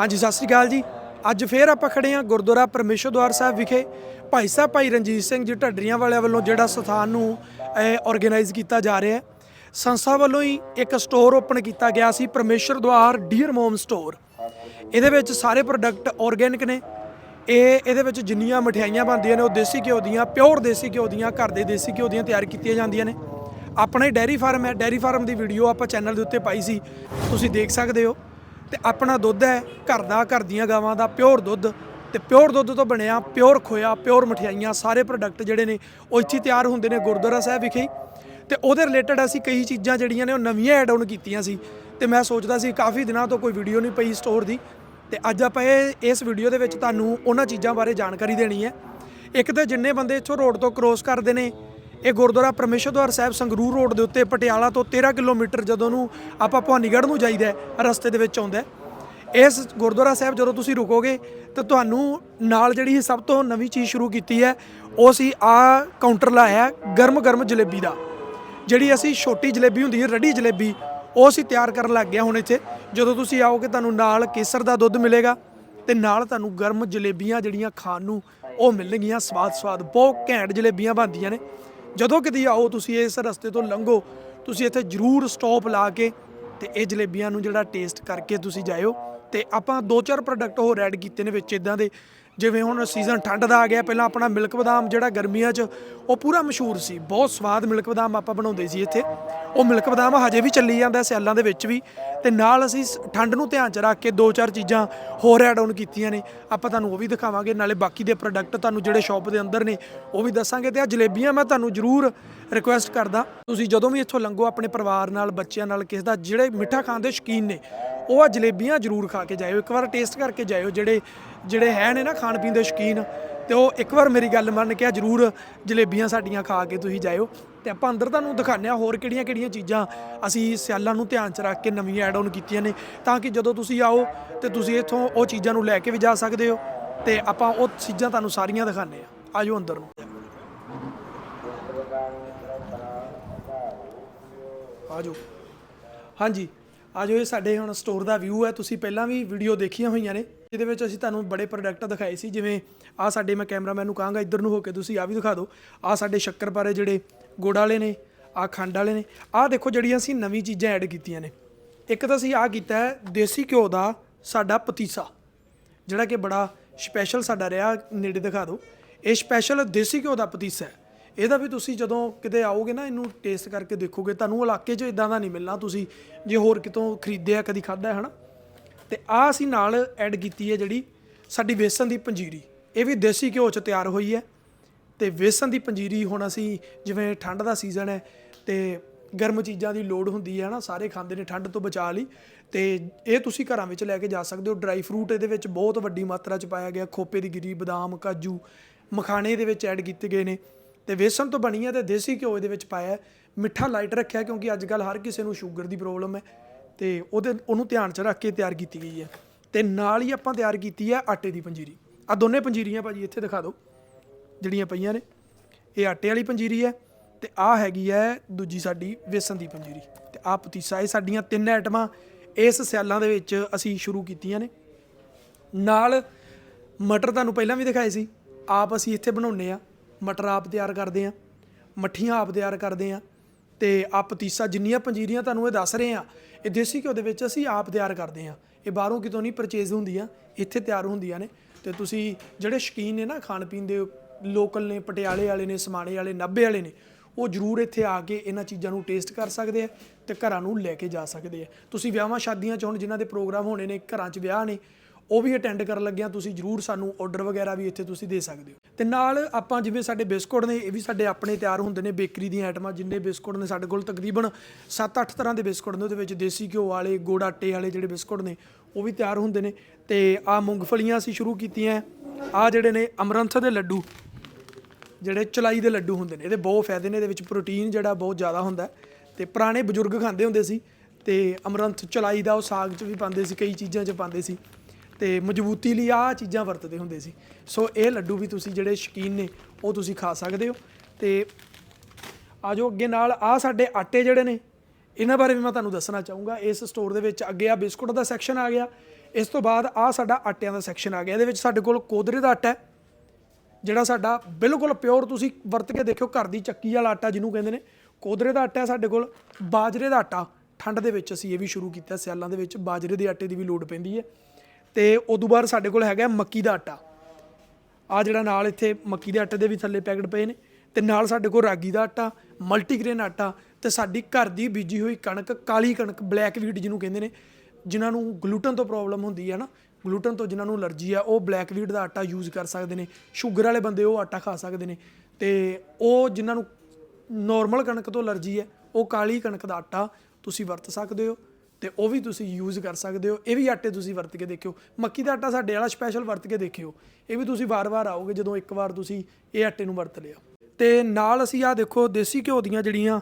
ਹਾਂਜੀ, ਸਤਿ ਸ੍ਰੀ ਅਕਾਲ ਜੀ। ਅੱਜ ਫੇਰ ਆਪਾਂ ਖੜੇ ਹਾਂ ਗੁਰਦੁਆਰਾ ਪਰਮੇਸ਼ਰ ਦਵਾਰ ਸਾਹਿਬ ਵਿਖੇ। ਭਾਈ ਸਾਹਿਬ, ਭਾਈ ਰਣਜੀਤ ਸਿੰਘ ਜੀ ਢੱਡਰੀਆਂ ਵਾਲਿਆਂ ਵੱਲੋਂ ਜਿਹੜਾ ਸਥਾਨ ਨੂੰ ਆਰਗੇਨਾਈਜ਼ ਕੀਤਾ ਜਾ ਰਿਹਾ ਹੈ। ਸੰਸਥਾ ਵੱਲੋਂ ਹੀ ਇੱਕ ਸਟੋਰ ਓਪਨ ਕੀਤਾ ਗਿਆ ਸੀ, ਪਰਮੇਸ਼ਰ ਦਵਾਰ ਡੀਅਰ ਮੋਮ ਸਟੋਰ ਇਹਦੇ ਵਿੱਚ ਸਾਰੇ ਪ੍ਰੋਡਕਟ ਆਰਗੇਨਿਕ ਨੇ। ਇਹ, ਇਹਦੇ ਵਿੱਚ ਜਿੰਨੀਆਂ ਮਠਿਆਈਆਂ ਬਣਦੀਆਂ ਨੇ, ਉਹ ਦੇਸੀ ਘਿਓ ਦੀਆਂ ਪਿਓਰ ਦੇਸੀ ਘਿਓ ਦੀਆਂ, ਘਰ ਦੇ ਦੇਸੀ ਘਿਓ ਦੀਆਂ ਤਿਆਰ ਕੀਤੀਆਂ ਜਾਂਦੀਆਂ ਨੇ। ਆਪਣਾ ਹੀ ਡੈਰੀ ਫਾਰਮ ਹੈ। ਡੈਰੀ ਫਾਰਮ ਦੀ ਵੀਡੀਓ ਆਪਾਂ ਚੈਨਲ ਦੇ ਉੱਤੇ ਪਾਈ ਸੀ। ਤੁਸੀਂ ਦੇਖ ਸਕਦੇ ਹੋ। ਤੇ ਆਪਣਾ ਦੁੱਧ ਹੈ, ਘਰ ਦਾ, ਘਰ ਦੀਆਂ ਗਾਵਾਂ ਦਾ, ਪਿਓਰ ਦੁੱਧ। ਤੇ ਪਿਓਰ ਦੁੱਧ ਤੋਂ ਬਣਿਆ ਪਿਓਰ ਖੋਇਆ, ਪਿਓਰ ਮਠਿਆਈਆਂ, ਸਾਰੇ ਪ੍ਰੋਡਕਟ ਜਿਹੜੇ ਨੇ, ਉਹ ਇੱਥੇ ਤਿਆਰ ਹੁੰਦੇ ਨੇ ਗੁਰਦੁਆਰਾ ਸਾਹਿਬ ਵਿਖੇ ਹੀ। ਤੇ ਉਹਦੇ ਰਿਲੇਟਡ ਅਸੀਂ ਕਈ ਚੀਜ਼ਾਂ ਜਿਹੜੀਆਂ ਨੇ, ਉਹ ਨਵੀਆਂ ਐਡ ਆਨ ਕੀਤੀਆਂ ਸੀ। ਤੇ ਮੈਂ ਸੋਚਦਾ ਸੀ ਕਾਫੀ ਦਿਨਾਂ ਤੋਂ ਕੋਈ ਵੀਡੀਓ ਨਹੀਂ ਪਈ ਸਟੋਰ ਦੀ। ਤੇ ਅੱਜ ਆਪਾਂ ਇਹ, ਇਸ ਵੀਡੀਓ ਦੇ ਵਿੱਚ ਤੁਹਾਨੂੰ ਉਹਨਾਂ ਚੀਜ਼ਾਂ ਬਾਰੇ ਜਾਣਕਾਰੀ ਦੇਣੀ ਹੈ। ਇੱਕ ਤਾਂ ਜਿੰਨੇ ਬੰਦੇ ਇੱਥੋਂ ਰੋਡ ਤੋਂ ਕ੍ਰੋਸ ਕਰਦੇ ਨੇ ਇਹ ਗੁਰਦੁਆਰਾ ਪਰਮੇਸ਼ਰਦਵਾਰ ਸਾਹਿਬ ਸੰਗਰੂਰ ਰੋਡ ਦੇ ਉੱਤੇ, ਪਟਿਆਲਾ ਤੋਂ 13 ਕਿਲੋਮੀਟਰ ਜਦੋਂ ਨੂੰ ਆਪਾਂ ਭਵਾਨੀਗੜ੍ਹ ਨੂੰ ਜਾਈਦਾ ਰਸਤੇ ਦੇ ਵਿੱਚ ਆਉਂਦਾ ਇਸ ਗੁਰਦੁਆਰਾ ਸਾਹਿਬ ਜਦੋਂ ਤੁਸੀਂ ਰੁਕੋਗੇ ਤਾਂ ਤੁਹਾਨੂੰ ਨਾਲ ਜਿਹੜੀ ਸਭ ਤੋਂ ਨਵੀਂ ਚੀਜ਼ ਸ਼ੁਰੂ ਕੀਤੀ ਹੈ, ਉਹ ਸੀ ਆ ਕਾਊਂਟਰ ਲਾਇਆ ਗਰਮ ਗਰਮ ਜਲੇਬੀ ਦਾ। ਜਿਹੜੀ ਅਸੀਂ ਛੋਟੀ ਜਲੇਬੀ ਹੁੰਦੀ ਹੈ, ਰੜੀ ਜਲੇਬੀ, ਉਹ ਅਸੀਂ ਤਿਆਰ ਕਰਨ ਲੱਗ ਗਿਆ ਹੁਣ ਇੱਥੇ। ਜਦੋਂ ਤੁਸੀਂ ਆਓਗੇ ਤੁਹਾਨੂੰ ਨਾਲ ਕੇਸਰ ਦਾ ਦੁੱਧ ਮਿਲੇਗਾ ਤੇ ਨਾਲ ਤੁਹਾਨੂੰ ਗਰਮ ਜਲੇਬੀਆਂ ਜਿਹੜੀਆਂ ਖਾਣ ਨੂੰ ਉਹ ਮਿਲਣਗੀਆਂ ਸਵਾਦ ਸਵਾਦ ਬਹੁਤ ਘੈਂਟ ਜਲੇਬੀਆਂ ਬਣਦੀਆਂ ਨੇ। ਜਦੋਂ ਕਿਤੇ ਆਓ, ਤੁਸੀਂ ਇਸ ਰਸਤੇ ਤੋਂ ਲੰਘੋ, ਤੁਸੀਂ ਇੱਥੇ ਜ਼ਰੂਰ ਸਟਾਪ ਲਾ ਕੇ ਤੇ ਇਹ ਜਲੇਬੀਆਂ ਨੂੰ ਜਿਹੜਾ ਟੇਸਟ ਕਰਕੇ ਤੁਸੀਂ ਜਾਇਓ ਤੇ ਆਪਾਂ ਦੋ ਚਾਰ ਪ੍ਰੋਡਕਟ ਹੋਰ ਐਡ ਕੀਤੇ ਨੇ ਵਿੱਚ ਇਦਾਂ ਦੇ। ਜਿਵੇਂ ਹੁਣ ਸੀਜ਼ਨ ਠੰਡ ਦਾ ਆ ਗਿਆ, ਪਹਿਲਾਂ ਆਪਣਾ ਮਿਲਕ ਬਦਾਮ ਜਿਹੜਾ ਗਰਮੀਆਂ 'ਚ, ਉਹ ਪੂਰਾ ਮਸ਼ਹੂਰ ਸੀ। ਬਹੁਤ ਸਵਾਦ ਮਿਲਕ ਬਦਾਮ ਆਪਾਂ ਬਣਾਉਂਦੇ ਸੀ ਇੱਥੇ। ਉਹ ਮਿਲਕ ਬਦਾਮ ਹਜੇ ਵੀ ਚੱਲੀ ਜਾਂਦਾ ਸਿਆਲਾਂ ਦੇ ਵਿੱਚ ਵੀ। ਤੇ ਨਾਲ ਅਸੀਂ ਸ- ਠੰਡ ਨੂੰ ਧਿਆਨ 'ਚ ਰੱਖ ਕੇ ਦੋ ਚਾਰ ਚੀਜ਼ਾਂ ਹੋਰ ਐਡ ਆਨ ਕੀਤੀਆਂ ਨੇ। ਆਪਾਂ ਤੁਹਾਨੂੰ ਉਹ ਵੀ ਦਿਖਾਵਾਂਗੇ, ਨਾਲੇ ਬਾਕੀ ਦੇ ਪ੍ਰੋਡਕਟ ਤੁਹਾਨੂੰ ਜਿਹੜੇ ਸ਼ਾਪ ਦੇ ਅੰਦਰ ਨੇ, ਉਹ ਵੀ ਦੱਸਾਂਗੇ। ਤੇ ਆ ਜਲੇਬੀਆਂ ਮੈਂ ਤੁਹਾਨੂੰ ਜ਼ਰੂਰ ਰਿਕੁਐਸਟ ਕਰਦਾ। ਤੁਸੀਂ ਜਦੋਂ ਵੀ ਇੱਥੋਂ ਲੰਘੋ ਆਪਣੇ ਪਰਿਵਾਰ ਨਾਲ, ਬੱਚਿਆਂ ਨਾਲ, ਕਿਸੇ ਦਾ ਜਿਹੜੇ ਮਿੱਠਾ ਖਾਣ ਦੇ ਸ਼ੌਕੀਨ ਨੇ, ਉਹ ਆ ਜਲੇਬੀਆਂ ਜ਼ਰੂਰ ਖਾ ਕੇ ਜਾਇਓ। ਇੱਕ ਵਾਰ ਟੇਸਟ ਕਰਕੇ ਜਾਇਓ ਜਿਹੜੇ ਜਿਹੜੇ ਹੈ ਨੇ ਨਾ ਖਾਣ ਪੀਣ ਦੇ ਸ਼ੌਕੀਨ, ਤੇ ਉਹ ਇੱਕ ਵਾਰ ਮੇਰੀ ਗੱਲ ਮੰਨ ਕੇ ਆ, ਜ਼ਰੂਰ ਜਲੇਬੀਆਂ ਸਾਡੀਆਂ ਖਾ ਕੇ ਤੁਸੀਂ ਜਾਇਓ। ਤੇ ਆਪਾਂ ਅੰਦਰ ਤੁਹਾਨੂੰ ਦਿਖਾਉਂਦੇ ਆ ਹੋਰ ਕਿਹੜੀਆਂ ਕਿਹੜੀਆਂ ਚੀਜ਼ਾਂ ਅਸੀਂ ਸਿਆਲਾਂ ਨੂੰ ਧਿਆਨ 'ਚ ਰੱਖ ਕੇ ਨਵੀਆਂ ਐਡ ਆਨ ਕੀਤੀਆਂ ਨੇ, ਤਾਂ ਕਿ ਜਦੋਂ ਤੁਸੀਂ ਆਓ ਤੇ ਤੁਸੀਂ ਇੱਥੋਂ ਉਹ ਚੀਜ਼ਾਂ ਨੂੰ ਲੈ ਕੇ ਵੀ ਜਾ ਸਕਦੇ ਹੋ। ਤੇ ਆਪਾਂ ਉਹ ਚੀਜ਼ਾਂ ਤੁਹਾਨੂੰ ਸਾਰੀਆਂ ਦਿਖਾਉਂਦੇ ਆ ਆਜੋ ਅੰਦਰ ਨੂੰ। ਆਜੋ। ਹਾਂਜੀ। ਆਜੋ, ਇਹ ਸਾਡੇ ਹੁਣ ਸਟੋਰ ਦਾ ਵਿਊ ਹੈ। ਤੁਸੀਂ ਪਹਿਲਾਂ ਵੀ ਵੀਡੀਓ ਦੇਖੀਆਂ ਹੋਈਆਂ ਨੇ। ਜਿਹਦੇ ਵਿੱਚ ਅਸੀਂ ਤੁਹਾਨੂੰ ਬੜੇ ਪ੍ਰੋਡਕਟ ਦਿਖਾਏ ਸੀ, ਜਿਵੇਂ ਆ ਸਾਡੇ ਮੈਂ ਕੈਮਰਾਮੈਨ ਨੂੰ ਕਹਾਂਗਾ, ਇੱਧਰ ਨੂੰ ਹੋ ਕੇ ਤੁਸੀਂ ਆ ਵੀ ਦਿਖਾ ਦਿਓ। ਆ ਸਾਡੇ ਸ਼ੱਕਰਪਾਰੇ ਜਿਹੜੇ ਗੁੜ ਵਾਲੇ ਨੇ ਆ ਖੰਡ ਵਾਲੇ ਨੇ ਆ ਦੇਖੋ ਜਿਹੜੀਆਂ ਅਸੀਂ ਨਵੀਂ ਚੀਜ਼ਾਂ ਐਡ ਕੀਤੀਆਂ ਨੇ। ਇੱਕ ਤਾਂ ਅਸੀਂ ਆ ਕੀਤਾ ਹੈ, ਦੇਸੀ ਘਿਓ ਦਾ ਸਾਡਾ ਪਤੀਸਾ, ਜਿਹੜਾ ਕਿ ਬੜਾ ਸਪੈਸ਼ਲ ਸਾਡਾ ਰਿਹਾ, ਨੇੜੇ ਦਿਖਾ ਦਿਓ। ਇਹ ਸਪੈਸ਼ਲ ਦੇਸੀ ਘਿਓ ਦਾ ਪਤੀਸਾ ਹੈ। ਇਹਦਾ ਵੀ ਤੁਸੀਂ ਜਦੋਂ ਕਿਤੇ ਆਓਗੇ ਨਾ, ਇਹਨੂੰ ਟੇਸਟ ਕਰਕੇ ਦੇਖੋਗੇ, ਤੁਹਾਨੂੰ ਇਲਾਕੇ 'ਚ ਇਦਾਂ ਦਾ ਨਹੀਂ ਮਿਲਣਾ, ਤੁਸੀਂ ਜੇ ਹੋਰ ਕਿਤੋਂ ਖਰੀਦਿਆ, ਕਦੀ ਖਾਦਾ ਹੈ, ਹਨਾ? ਤੇ ਆ ਅਸੀਂ ਨਾਲ ਐਡ ਕੀਤੀ ਹੈ ਜਿਹੜੀ ਸਾਡੀ ਵੇਸਣ ਦੀ ਪੰਜੀਰੀ। ਇਹ ਵੀ ਦੇਸੀ ਘਿਓ 'ਚ ਤਿਆਰ ਹੋਈ ਹੈ। ਤੇ ਵੇਸਣ ਦੀ ਪੰਜੀਰੀ ਹੁਣ ਅਸੀਂ ਜਿਵੇਂ ਠੰਡ ਦਾ ਸੀਜ਼ਨ ਹੈ ਤੇ ਗਰਮ ਚੀਜ਼ਾਂ ਦੀ ਲੋੜ ਹੁੰਦੀ ਹੈ ਨਾ ਸਾਰੇ ਖਾਂਦੇ ਨੇ ਠੰਡ ਤੋਂ ਬਚਾ ਲਈ। ਤੇ ਇਹ ਤੁਸੀਂ ਘਰਾਂ ਵਿੱਚ ਲੈ ਕੇ ਜਾ ਸਕਦੇ ਹੋ। ਡਰਾਈ ਫਰੂਟ ਇਹਦੇ ਵਿੱਚ ਬਹੁਤ ਵੱਡੀ ਮਾਤਰਾ 'ਚ ਪਾਇਆ ਗਿਆ। ਖੋਪੇ ਦੀ ਗਿਰੀ, ਬਦਾਮ, ਕਾਜੂ, ਮਖਾਣੇ ਦੇ ਵਿੱਚ ਐਡ ਕੀਤੇ ਗਏ ਨੇ। ਤੇ ਵੇਸਣ ਤੋਂ ਬਣੀ ਹੈ ਤੇ ਦੇਸੀ ਘਿਓ ਇਹਦੇ ਵਿੱਚ ਪਾਇਆ। ਮਿੱਠਾ ਲਾਈਟ ਰੱਖਿਆ ਕਿਉਂਕਿ ਅੱਜ ਕੱਲ ਹਰ ਕਿਸੇ ਨੂੰ ਸ਼ੂਗਰ ਦੀ ਪ੍ਰੋਬਲਮ ਹੈ। ਤੇ ਉਹਦੇ ਉਹਨੂੰ ਧਿਆਨ 'ਚ ਰੱਖ ਕੇ ਤਿਆਰ ਕੀਤੀ ਗਈ ਹੈ। ਤੇ ਨਾਲ ਹੀ ਆਪਾਂ ਤਿਆਰ ਕੀਤੀ ਹੈ ਆਟੇ ਦੀ ਪੰਜੀਰੀ। ਆ ਦੋਨੇ ਪੰਜੀਰੀਆਂ ਭਾਜੀ ਇੱਥੇ ਦਿਖਾ ਦਿਓ, ਜਿਹੜੀਆਂ ਪਈਆਂ ਨੇ। ਇਹ ਆਟੇ ਵਾਲੀ ਪੰਜੀਰੀ ਹੈ ਤੇ ਆ ਹੈਗੀ ਹੈ ਦੂਜੀ ਸਾਡੀ ਵੇਸਣ ਦੀ ਪੰਜੀਰੀ। ਤੇ ਆ ਪਤੀਸਾ, ਇਹ ਸਾਡੀਆਂ ਤਿੰਨ ਆਈਟਮਾਂ ਇਸ ਸਿਆਲਾਂ ਦੇ ਵਿੱਚ ਅਸੀਂ ਸ਼ੁਰੂ ਕੀਤੀਆਂ ਨੇ। ਨਾਲ ਮਟਰ ਤੁਹਾਨੂੰ ਪਹਿਲਾਂ ਵੀ ਦਿਖਾਏ ਸੀ। ਆਪ ਅਸੀਂ ਇੱਥੇ ਬਣਾਉਂਦੇ ਆ ਮਟਰ ਆਪ ਤਿਆਰ ਕਰਦੇ ਆ ਮੱਠੀਆਂ ਆਪ ਤਿਆਰ ਕਰਦੇ ਆ ਤੇ ਆ ਪਤੀਸਾ ਜਿੰਨੀਆਂ ਪੰਜੀਰੀਆਂ ਤੁਹਾਨੂੰ ਇਹ ਦੱਸ ਰਹੇ ਆ ਇਹ ਦੇਸੀ ਘਿਓ ਦੇ ਵਿੱਚ ਅਸੀਂ ਆਪ ਤਿਆਰ ਕਰਦੇ ਆ ਇਹ ਬਾਹਰੋਂ ਕਿਤੋਂ ਨਹੀਂ ਪਰਚੇਜ਼ ਹੁੰਦੀਆਂ, ਇੱਥੇ ਤਿਆਰ ਹੁੰਦੀਆਂ ਨੇ। ਤੇ ਤੁਸੀਂ ਜਿਹੜੇ ਸ਼ੌਕੀਨ ਨੇ ਨਾ, ਖਾਣ ਪੀਣ ਦੇ ਲੋਕਲ ਨੇ, ਪਟਿਆਲੇ ਵਾਲੇ ਨੇ, ਸਮਾਣੇ ਵਾਲੇ, ਨਾਭੇ ਵਾਲੇ ਨੇ, ਉਹ ਜ਼ਰੂਰ ਇੱਥੇ ਆ ਕੇ ਇਹਨਾਂ ਚੀਜ਼ਾਂ ਨੂੰ ਟੇਸਟ ਕਰ ਸਕਦੇ ਆ ਤੇ ਘਰਾਂ ਨੂੰ ਲੈ ਕੇ ਜਾ ਸਕਦੇ ਆ। ਤੁਸੀਂ ਵਿਆਹਾਂ ਸ਼ਾਦੀਆਂ 'ਚ ਹੁਣ ਜਿਨ੍ਹਾਂ ਦੇ ਪ੍ਰੋਗਰਾਮ ਹੋਣੇ ਨੇ, ਘਰਾਂ 'ਚ ਵਿਆਹ ਨੇ, ਉਹ ਵੀ ਅਟੈਂਡ ਕਰਨ ਲੱਗਿਆ ਤੁਸੀਂ ਜਰੂਰ ਸਾਨੂੰ ਆਰਡਰ ਵਗੈਰਾ ਵੀ ਇੱਥੇ ਤੁਸੀਂ ਦੇ ਸਕਦੇ ਹੋ। ਤੇ ਨਾਲ ਆਪਾਂ ਜਿਵੇਂ ਸਾਡੇ ਬਿਸਕੁਟ ਨੇ, ਇਹ ਵੀ ਸਾਡੇ ਆਪਣੇ ਤਿਆਰ ਹੁੰਦੇ ਨੇ ਬੇਕਰੀ ਦੀਆਂ ਆਈਟਮਾਂ, ਜਿੰਨੇ ਬਿਸਕੁਟ ਨੇ ਸਾਡੇ ਕੋਲ, ਤਕਰੀਬਨ 7-8 ਤਰ੍ਹਾਂ ਦੇ ਬਿਸਕੁਟ ਨੇ ਉਹਦੇ ਵਿੱਚ, ਦੇਸੀ ਘਿਓ ਵਾਲੇ, ਗੁੜ ਆਟੇ ਵਾਲੇ ਜਿਹੜੇ ਬਿਸਕੁਟ ਨੇ, ਉਹ ਵੀ ਤਿਆਰ ਹੁੰਦੇ ਨੇ। ਤੇ ਆ ਮੂੰਗਫਲੀਆਂ ਅਸੀਂ ਸ਼ੁਰੂ ਕੀਤੀਆਂ ਆ ਜਿਹੜੇ ਨੇ ਅਮਰੰਥ ਦੇ ਲੱਡੂ, ਜਿਹੜੇ ਚਲਾਈ ਦੇ ਲੱਡੂ ਹੁੰਦੇ ਨੇ, ਇਹਦੇ ਬਹੁਤ ਫਾਇਦੇ ਨੇ, ਇਹਦੇ ਵਿੱਚ ਪ੍ਰੋਟੀਨ ਜਿਹੜਾ ਬਹੁਤ ਜ਼ਿਆਦਾ ਹੁੰਦਾ ਹੈ। ਤੇ ਪੁਰਾਣੇ ਬਜ਼ੁਰਗ ਖਾਂਦੇ ਹੁੰਦੇ ਸੀ, ਤੇ ਅਮਰੰਥ ਚਲਾਈ ਦਾ ਉਹ ਸਾਗ 'ਚ ਵੀ ਪਾਉਂਦੇ ਸੀ, ਕਈ ਚੀਜ਼ਾਂ 'ਚ ਪਾਉਂਦੇ ਸੀ। ਤੇ ਮਜ਼ਬੂਤੀ ਲਈ ਆਹ ਚੀਜ਼ਾਂ ਵਰਤਦੇ ਹੁੰਦੇ ਸੀ। ਸੋ ਇਹ ਲੱਡੂ ਵੀ ਤੁਸੀਂ ਜਿਹੜੇ ਸ਼ੌਕੀਨ ਨੇ, ਉਹ ਤੁਸੀਂ ਖਾ ਸਕਦੇ ਹੋ। ਤੇ ਆਜੋ ਅੱਗੇ ਨਾਲ ਆ ਸਾਡੇ ਆਟੇ ਜਿਹੜੇ ਨੇ, ਇਹਨਾਂ ਬਾਰੇ ਵੀ ਮੈਂ ਤੁਹਾਨੂੰ ਦੱਸਣਾ ਚਾਹੂੰਗਾ। ਇਸ ਸਟੋਰ ਦੇ ਵਿੱਚ ਅੱਗੇ ਆ ਬਿਸਕੁਟ ਦਾ ਸੈਕਸ਼ਨ ਆ ਗਿਆ। ਇਸ ਤੋਂ ਬਾਅਦ ਆ ਸਾਡਾ ਆਟਿਆਂ ਦਾ ਸੈਕਸ਼ਨ ਆ ਗਿਆ। ਇਹਦੇ ਵਿੱਚ ਸਾਡੇ ਕੋਲ ਕੋਦਰੇ ਦਾ ਆਟਾ ਹੈ, ਜਿਹੜਾ ਸਾਡਾ ਬਿਲਕੁਲ ਪਿਓਰ ਤੁਸੀਂ ਵਰਤ ਕੇ ਦੇਖਿਓ, ਘਰ ਦੀ ਚੱਕੀ ਵਾਲਾ ਆਟਾ ਜਿਹਨੂੰ ਕਹਿੰਦੇ ਨੇ। ਕੋਦਰੇ ਦਾ ਆਟਾ ਹੈ ਸਾਡੇ ਕੋਲ, ਬਾਜਰੇ ਦਾ ਆਟਾ। ਠੰਡ ਦੇ ਵਿੱਚ ਅਸੀਂ ਇਹ ਵੀ ਸ਼ੁਰੂ ਕੀਤਾ, ਸਿਆਲਾਂ ਦੇ ਵਿੱਚ ਬਾਜਰੇ ਦੇ ਆਟੇ ਦੀ ਵੀ ਲੋੜ ਪੈਂਦੀ ਹੈ। ਤੇ ਉਦੋਂ ਬਾਅਦ ਸਾਡੇ ਕੋਲ ਹੈਗਾ ਮੱਕੀ ਦਾ ਆਟਾ। ਆ ਜਿਹੜਾ ਨਾਲ ਇੱਥੇ ਮੱਕੀ ਦੇ ਆਟੇ ਦੇ ਵੀ ਥੱਲੇ ਪੈਕਟ ਪਏ ਨੇ ਤੇ ਨਾਲ ਸਾਡੇ ਕੋਲ ਰਾਗੀ ਦਾ ਆਟਾ, ਮਲਟੀਗ੍ਰੇਨ ਆਟਾ ਤੇ ਸਾਡੀ ਘਰ ਦੀ ਬੀਜੀ ਹੋਈ ਕਣਕ, ਕਾਲੀ ਕਣਕ, ਬਲੈਕ ਵੀਟ ਜਿਹਨੂੰ ਕਹਿੰਦੇ ਨੇ, ਜਿਨ੍ਹਾਂ ਨੂੰ ਗਲੂਟਨ ਤੋਂ ਪ੍ਰੋਬਲਮ ਹੁੰਦੀ ਹੈ ਨਾ, ਗਲੂਟਨ ਤੋਂ ਜਿਨ੍ਹਾਂ ਨੂੰ ਅਲਰਜੀ ਆ, ਉਹ ਬਲੈਕ ਵੀਟ ਦਾ ਆਟਾ ਯੂਜ਼ ਕਰ ਸਕਦੇ ਨੇ, ਸ਼ੂਗਰ ਵਾਲੇ ਬੰਦੇ ਉਹ ਆਟਾ ਖਾ ਸਕਦੇ ਨੇ ਤੇ ਉਹ ਜਿਨ੍ਹਾਂ ਨੂੰ ਨਾਰਮਲ ਕਣਕ ਤੋਂ ਅਲਰਜੀ ਹੈ, ਉਹ ਕਾਲੀ ਕਣਕ ਦਾ ਆਟਾ ਤੁਸੀਂ ਵਰਤ ਸਕਦੇ ਹੋ। ਤੇ ਉਹ ਵੀ ਤੁਸੀਂ ਯੂਜ਼ ਕਰ ਸਕਦੇ ਹੋ, ਇਹ ਵੀ ਆਟੇ ਤੁਸੀਂ ਵਰਤ ਕੇ ਦੇਖਿਓ। ਮੱਕੀ ਦਾ ਆਟਾ ਸਾਡੇ ਵਾਲਾ ਸਪੈਸ਼ਲ ਵਰਤ ਕੇ ਦੇਖਿਓ। ਇਹ ਵੀ ਤੁਸੀਂ ਵਾਰ-ਵਾਰ ਆਓਗੇ ਜਦੋਂ ਇੱਕ ਵਾਰ ਤੁਸੀਂ ਇਹ ਆਟੇ ਨੂੰ ਵਰਤ ਲਿਆ। ਤੇ ਨਾਲ ਅਸੀਂ ਆ ਦੇਖੋ, ਦੇਸੀ ਘਿਓ ਦੀਆਂ ਜਿਹੜੀਆਂ,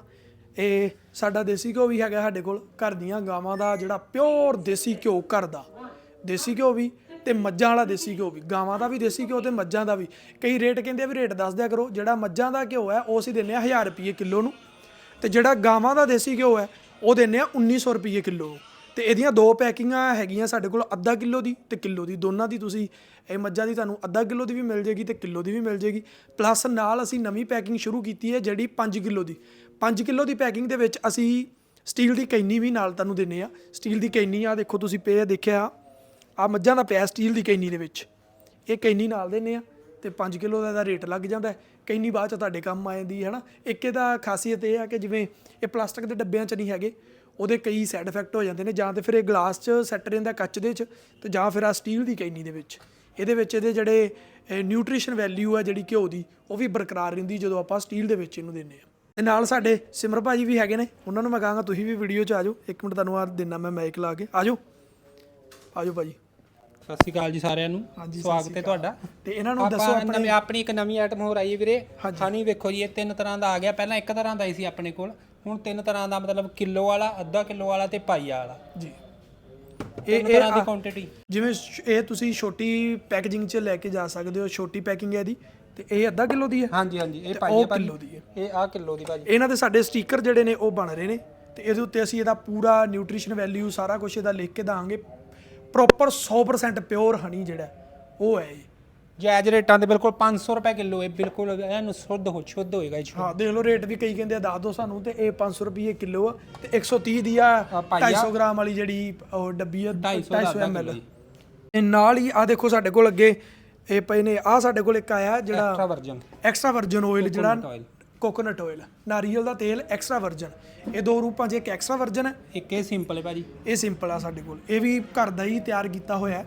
ਇਹ ਸਾਡਾ ਦੇਸੀ ਘਿਓ ਵੀ ਹੈਗਾ ਸਾਡੇ ਕੋਲ, ਘਰ ਦੀਆਂ ਗਾਵਾਂ ਦਾ ਜਿਹੜਾ ਪਿਓਰ ਦੇਸੀ ਘਿਓ ਘਰ ਦਾ। ਦੇਸੀ ਘਿਓ ਵੀ ਤੇ ਮੱਝਾਂ ਵਾਲਾ ਦੇਸੀ ਘਿਓ ਵੀ, ਗਾਵਾਂ ਦਾ ਵੀ ਦੇਸੀ ਘਿਓ ਤੇ ਮੱਝਾਂ ਦਾ ਵੀ। ਕਈ ਰੇਟ ਕਹਿੰਦੇ ਆ ਵੀ ਰੇਟ ਦੱਸ ਦਿਆ ਕਰੋ, ਜਿਹੜਾ ਮੱਝਾਂ ਦਾ ਘਿਓ ਹੈ, ਉਹ ਅਸੀਂ ਦਿੰਨੇ ਆ 1000 ਰੁਪਏ ਕਿਲੋ ਨੂੰ। ਤੇ ਜਿਹੜਾ ਗਾਵਾਂ ਦਾ ਦੇਸੀ ਘਿਓ ਹੈ ਉਹ ਦਿੰਨੇ ਆ 1900 ਰੁਪਏ ਕਿਲੋ। ਨੂੰ ਤੇ ਇਹਦੀਆਂ ਦੋ ਪੈਕਿੰਗਾਂ ਹੈਗੀਆਂ ਸਾਡੇ ਕੋਲ ਅੱਧਾ ਕਿਲੋ ਦੀ ਤੇ ਕਿਲੋ ਦੀ। ਦੋਨਾਂ ਦੀ ਤੁਸੀਂ ਇਹ ਮੱਝਾਂ ਦੀ ਤੁਹਾਨੂੰ ਅੱਧਾ ਕਿਲੋ ਦੀ ਵੀ ਮਿਲ ਜੇਗੀ ਤੇ ਕਿਲੋ ਦੀ ਵੀ ਮਿਲ ਜੇਗੀ। ਪਲੱਸ ਨਾਲ ਅਸੀਂ ਨਵੀਂ ਪੈਕਿੰਗ ਸ਼ੁਰੂ ਕੀਤੀ ਹੈ ਜਿਹੜੀ 5 ਕਿਲੋ ਦੀ। 5 ਕਿਲੋ ਦੀ ਪੈਕਿੰਗ ਦੇ ਵਿੱਚ ਅਸੀਂ ਸਟੀਲ ਦੀ ਕੈਨੀ ਵੀ ਨਾਲ ਤੁਹਾਨੂੰ ਦਿੰਨੇ ਆ ਸਟੀਲ ਦੀ ਕੈਨੀ ਆ, ਦੇਖੋ ਤੁਸੀਂ ਪਏ ਦੇਖਿਆ ਆ। ਮੱਝਾਂ ਦਾ ਪਿਆ ਸਟੀਲ ਦੀ ਕੈਨੀ ਦੇ ਵਿੱਚ। ਇਹ ਕੈਨੀ ਨਾਲ ਦਿੰਨੇ ਆ ਤੇ 5 ਕਿਲੋ ਦਾ ਇਹਦਾ ਰੇਟ ਲੱਗ ਜਾਂਦਾ ਹੈ। ਬਾਅਦ ਚ ਤੁਹਾਡੇ ਕੰਮ ਆ ਜਾਂਦੀ ਹੈ, ਹਨਾ? ਇੱਕ ਇਹਦਾ ਖਾਸੀਅਤ ਇਹ ਆ ਕਿ ਜਿਵੇਂ ਇਹ ਪਲਾਸਟਿਕ ਦੇ ਡੱਬਿਆਂ ਚ ਨਹੀਂ ਹੈਗੇ, ਉਹਦੇ ਕਈ ਸਾਈਡ ਇਫੈਕਟ ਹੋ ਜਾਂਦੇ ਨੇ, ਜਾਂ ਤੇ ਫਿਰ ਇਹ ਗਲਾਸ ਚ ਸੈੱਟ ਰਹਿੰਦਾ ਕੱਚ ਦੇ ਚ, ਤੇ ਜਾਂ ਫਿਰ ਆ ਸਟੀਲ ਦੀ ਕੈਨੀ ਦੇ ਵਿੱਚ। ਇਹਦੇ ਵਿੱਚ ਇਹਦੇ ਜਿਹੜੇ ਨਿਊਟ੍ਰੀਸ਼ਨ ਵੈਲਿਊ ਆ ਜਿਹੜੀ ਘਿਓ ਦੀ, ਉਹ ਵੀ ਬਰਕਰਾਰ ਰਹਿੰਦੀ ਜਦੋਂ ਆਪਾਂ ਸਟੀਲ ਦੇ ਵਿੱਚ ਇਹਨੂੰ ਦਿੰਨੇ ਆ ਤੇ ਨਾਲ ਸਾਡੇ ਸਿਮਰ ਭਾਜੀ ਵੀ ਹੈਗੇ ਨੇ, ਉਹਨਾਂ ਨੂੰ ਮੈਂ ਕਹਾਂਗਾ ਤੁਸੀਂ ਵੀ ਵੀਡੀਓ 'ਚ ਆ ਜਾਓ। ਇੱਕ ਮਿੰਟ ਤੁਹਾਨੂੰ ਆ ਦਿਨਾ ਮੈਂ ਮਾਈਕ ਲਾ ਕੇ। ਆ ਜਾਓ। ਆ ਜਾਓ ਭਾਜੀ। ਸਤਿ ਸ਼੍ਰੀ ਅਕਾਲ ਜੀ ਸਾਰਿਆਂ ਨੂੰ। ਹਾਂਜੀ, ਸਤਿ ਸਵਾਗਤ ਸ਼੍ਰੀ ਹੈ ਤੁਹਾਡਾ। ਤੇ ਇਹਨਾਂ ਨੂੰ ਦੱਸੋ ਆਪਾਂ ਆਪਣੇ ਨਵੀਂ ਆਪਣੀ ਇੱਕ ਨਵੀਂ ਆਈਟਮ ਹੋਰ ਆਈ ਹੈ ਵੀਰੇ। ਸਾਨੂੰ ਵੇਖੋ ਜੀ ਇਹ ਤਿੰਨ ਤਰ੍ਹਾਂ ਦਾ ਆ ਗਿਆ। ਪਹਿਲਾਂ ਇੱਕ ਤਰ੍ਹਾਂ ਦਾ ਹੀ ਸੀ ਆਪਣੇ ਕੋਲ। ਹੁਣ ਤਿੰਨ ਤਰ੍ਹਾਂ ਦਾ ਮਤਲਬ ਕਿਲੋ ਵਾਲਾ ਅੱਧਾ ਕਿਲੋ ਵਾਲਾ ਤੇ ਪਾਈਆ ਵਾਲਾ। ਜੀ। ਤਿੰਨ ਇਹ ਤਰ੍ਹਾਂ ਦੀ ਇਹ ਕੁਆਂਟੀਟੀ ਜਿਵੇਂ ਸ਼- ਇਹ ਤੁਸੀਂ ਛੋਟੀ ਪੈਕੇਜਿੰਗ 'ਚ ਲੈ ਕੇ ਜਾ ਸਕਦੇ ਹੋ। ਛੋਟੀ ਪੈਕਿੰਗ ਹੈ ਇਹਦੀ। ਤੇ ਇਹ ਅੱਧਾ ਕਿਲੋ ਦੀ ਹੈ? ਹਾਂਜੀ ਹਾਂਜੀ। ਇਹ ਉਹ ਪਾਈਆ ਭਾਜੀ ਕਿਲੋ ਦੀ ਹੈ। ਇਹ ਆ ਕਿਲੋ ਦੀ ਭਾਜੀ ਇਹਨਾਂ ਦੇ ਸਾਡੇ ਸਟicker ਜਿਹੜੇ ਨੇ ਉਹ ਬਣ ਰਹੇ ਨੇ। ਤੇ ਇਹਦੇ ਉੱਤੇ ਅਸੀਂ ਇਹਦਾ ਪੂਰਾ ਨਿਊਟ੍ਰੀਸ਼ਨ ਵੈਲਿਊ ਸਾਰਾ ਕੁਝ ਇਹਦਾ ਲਿਖ ਕੇ ਦਾਂਗੇ ਪ੍ਰੋਪਰ 100% ਪਿਓਰ ਹਨੀ ਜਿਹੜਾ ਉਹ ਹੈ ਇਹ ਜਾਇਜ਼ ਰੇਟਾਂ ਦੇ ਬਿਲਕੁਲ 500 ਰੁਪਏ ਕਿਲੋ ਇਹ ਬਿਲਕੁਲ ਐਨ ਸ਼ੁੱਧ ਹੋ ਸ਼ੁੱਧ ਹੋਏਗਾ ਇਹ। ਹਾਂ ਦੇਖ ਲਓ ਰੇਟ ਵੀ ਕਈ ਕਹਿੰਦੇ ਆ ਦੱਸ ਦਿਓ ਸਾਨੂੰ ਤੇ ਇਹ 500 ਰੁਪਏ ਕਿਲੋ ਆ ਤੇ 130 ਦੀ ਆ ਆ ਪਾਈਆ। 250 ਗ੍ਰਾਮ ਵਾਲੀ ਜਿਹੜੀ ਉਹ ਡੱਬੀ ਆ 250 ਦਾ ਅੱਧਾ ml ਨਾਲ ਹੀ ਆ ਦੇਖੋ ਸਾਡੇ ਕੋਲ ਅੱਗੇ ਇਹ ਪਏ ਨੇ ਆ ਸਾਡੇ ਕੋਲ ਇੱਕ ਆਇਆ ਜਿਹੜਾ extra virgin extra virgin oil ਜਿਹੜਾ oil। ਕੋਕੋਨਟ ਆਇਲ ਨਾਰੀਅਲ ਦਾ ਤੇਲ ਐਕਸਟਰਾ ਵਰਜਨ ਇਹ ਦੋ ਰੂਪਾਂ 'ਚ ਇੱਕ ਐਕਸਟਰਾ ਵਰਜਨ ਹੈ। ਇੱਕ ਇਹ ਸਿੰਪਲ ਹੈ ਭਾਜੀ। ਇਹ ਸਿੰਪਲ ਆ ਸਾਡੇ ਕੋਲ। ਇਹ ਵੀ ਘਰ ਦਾ ਹੀ ਤਿਆਰ ਕੀਤਾ ਹੋਇਆ ਹੈ